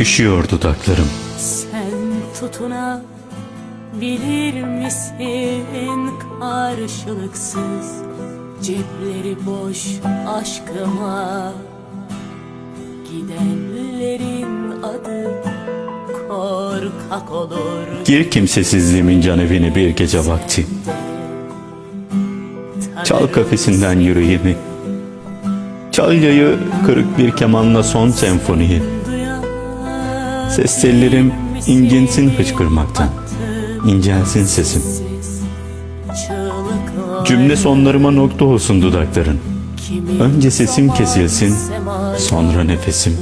Üşüyor dudaklarım. Sen tutuna bilir misin karşılıksız cepleri boş aşkıma gidenlerin adı korkak olur Gir kimsesizliğimin can evine bir gece vakti. Çal kafesinden yüreğimi. Çal yayı kırık bir kemanla son senfoniyi. Ses tellerim incinsin hıçkırmaktan. İncelsin sesim. Cümle sonlarıma nokta olsun dudakların. Önce sesim kesilsin, sonra nefesim.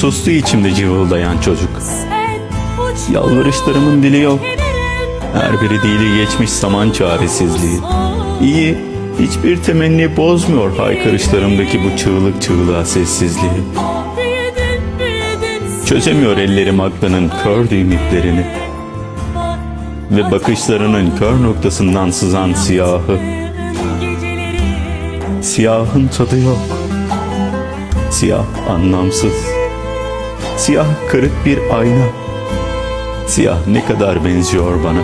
Sustu içimde cıvıldayan çocuk. Yalvarışlarımın dili yok. Her biri dili geçmiş zaman çaresizliği. İyi, hiçbir temenni bozmuyor haykırışlarımdaki bu çığlık çığlığa sessizliği. Çözemiyor ellerim aklının kör düğüm iplerini ve bakışlarının kör noktasından sızan siyahı. Siyahın tadı yok. Siyah anlamsız. Siyah kırık bir ayna. Siyah ne kadar benziyor bana.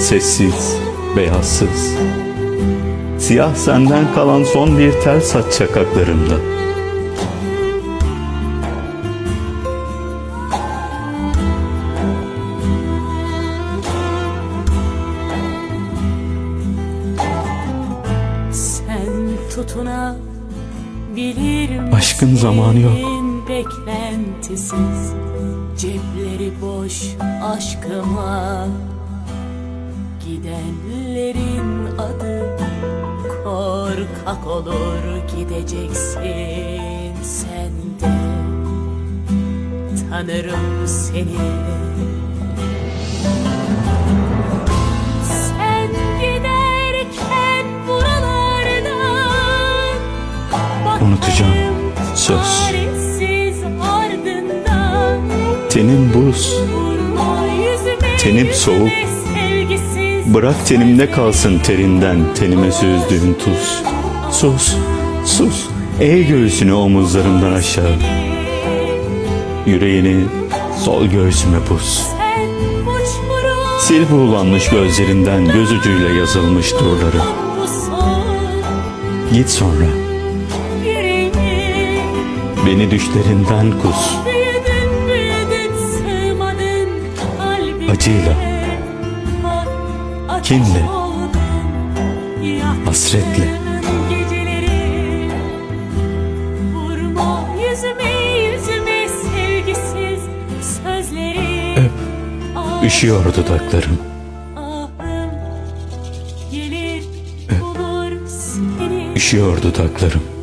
Sessiz, beyazsız. Siyah senden kalan son bir tel saç çakaklarımda. Sen tutuna bilir misin Aşkın zamanı yok. Beklentisiz cepleri boş aşkıma Gidenlerin adı korkak olur gideceksin sen de Tanırım seni Unutacağım. Söz. Tenim buz, Tenim soğuk. bırak tenimde kalsın terinden tenime süzdüğün tuz. Sus, sus, eğ göğsünü omuzlarımdan aşağı. Yüreğini sol göğsüme uçmurum Sil buğulanmış gözlerinden göz ucuyla yazılmış durları. Git sonra beni düşlerinden kus. Acıyla, kinle, hasretle. Öp, Üşüyor dudaklarım. seni Üşüyor dudaklarım.